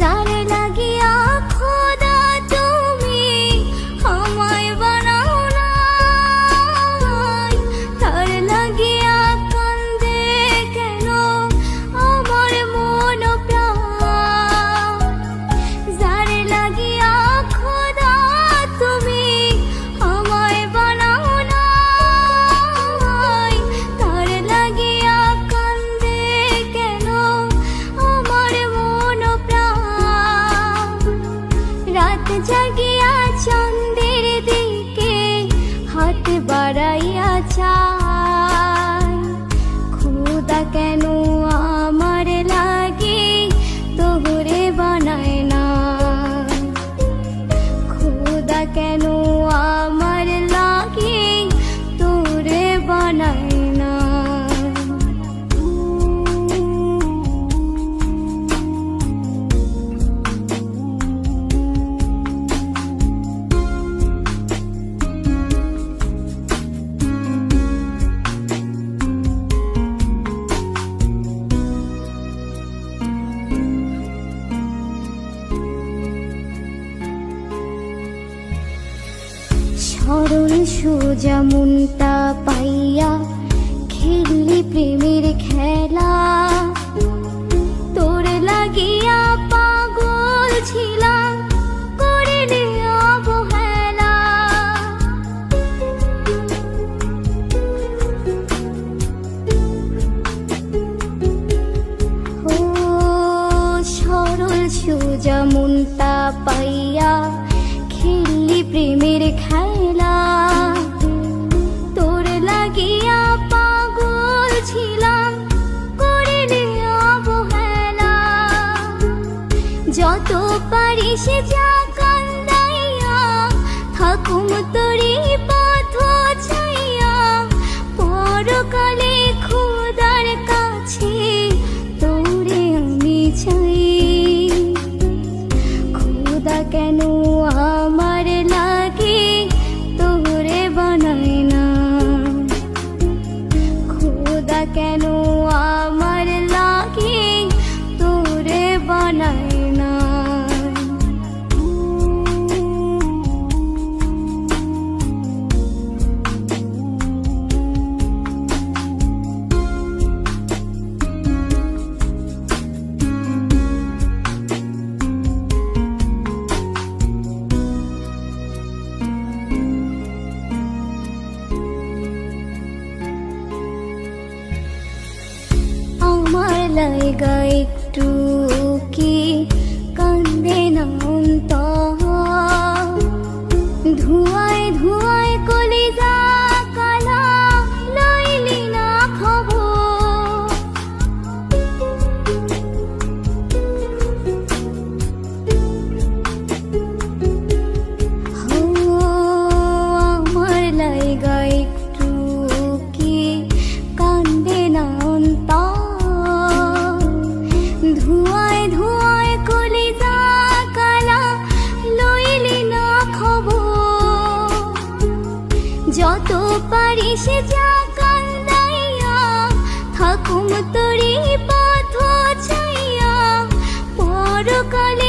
যারে লাগিয়া 枪击。সরল সোজা মনটা পাইয়া খেললি প্রেমের খেলা। তোর লাগিয়া পাগল ছিলাম, করে নে অবহেলা। ও সরল সোজা মনটা পাইয়া খেললি প্রেমের যত পারিস যা কান্দাইয়া, থাকুম তোরি পথ ছাইয়া। পরকালে খুদার কাছে তোরে আমি চাই। খুদা কেন আমার লাগে তোরে বানায় না? খুদা কেন লাইগা একটু কি কান্দে না ধুয়ায় ধুয়ায় কান্দাইয়া থাকুম তোরি পথ ছাইয়া পরকালে